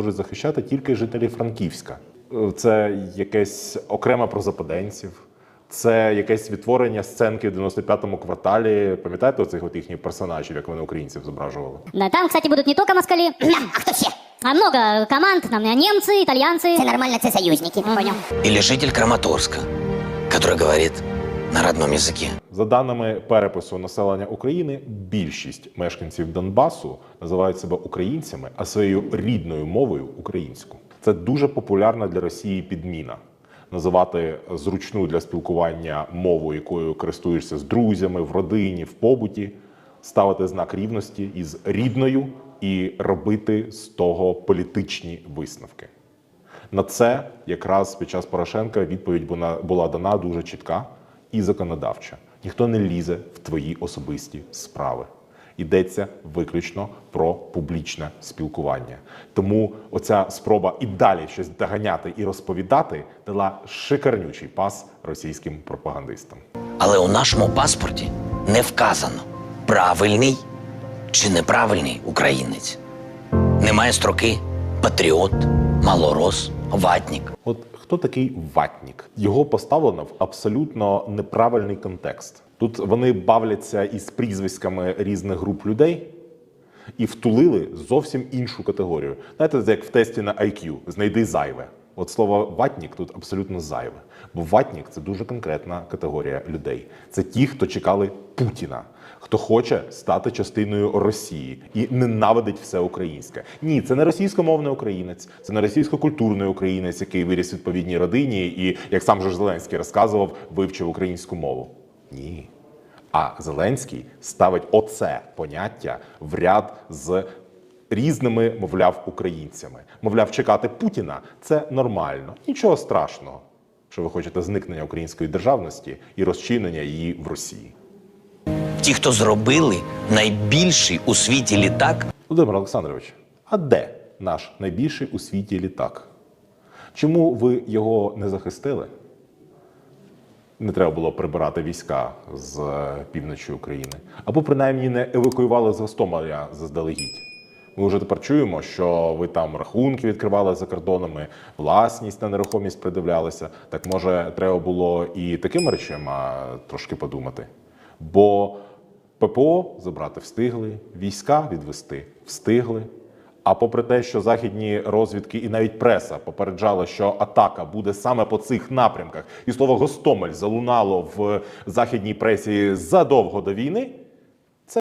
можуть захищати тільки жителі Франківська. Е, Це якесь окреме про западенців, це якесь відтворення сценки в 95-му кварталі. Пам'ятаєте оцих от їхніх персонажів, як вони українців зображували? Да, там, кстати, будут не только москали, А хто ще? а много команд. Там немцы, итальянцы. Це нормально, це союзники. Поняв. Или житель Краматорска, который говорит на родном языке. За даними перепису населення України, більшість мешканців Донбасу називають себе українцями, а своєю рідною мовою українську. Це дуже популярна для Росії підміна. Називати зручну для спілкування мову, якою користуєшся з друзями, в родині, в побуті, ставити знак рівності із рідною і робити з того політичні висновки. На це якраз під час Порошенка відповідь була- дана дуже чітка і законодавча. Ніхто не лізе в твої особисті справи. Йдеться виключно про публічне спілкування. Тому оця спроба і далі щось доганяти і розповідати дала шикарнючий пас російським пропагандистам. Але у нашому паспорті не вказано правильний чи неправильний українець. Немає строки патріот, малорос, ватнік. От хто такий ватнік? Його поставлено в абсолютно неправильний контекст. Тут вони бавляться із прізвиськами різних груп людей і втулили зовсім іншу категорію. Знаєте, як в тесті на IQ знайди зайве. От слово ватнік тут абсолютно зайве. Бо ватнік це дуже конкретна категорія людей. Це ті, хто чекали Путіна, хто хоче стати частиною Росії і ненавидить все українське. Ні, це не російськомовний українець, це не російсько-культурний українець, який виріс в відповідній родині, і як сам же Зеленський розказував, вивчив українську мову. Ні. А Зеленський ставить оце поняття в ряд з різними, мовляв, українцями. Мовляв, чекати Путіна це нормально, нічого страшного, що ви хочете зникнення української державності і розчинення її в Росії. Ті, хто зробили найбільший у світі літак, Володимир Олександрович, а де наш найбільший у світі літак? Чому ви його не захистили? Не треба було прибирати війська з е, півночі України, або принаймні не евакуювали з Гостомеля заздалегідь. Ми вже тепер чуємо, що ви там рахунки відкривали за кордонами, власність на нерухомість придивлялися. Так може, треба було і такими речами трошки подумати. Бо ППО забрати встигли, війська відвести встигли. А попри те, що західні розвідки і навіть преса попереджали, що атака буде саме по цих напрямках, і слово Гостомель залунало в західній пресі задовго до війни,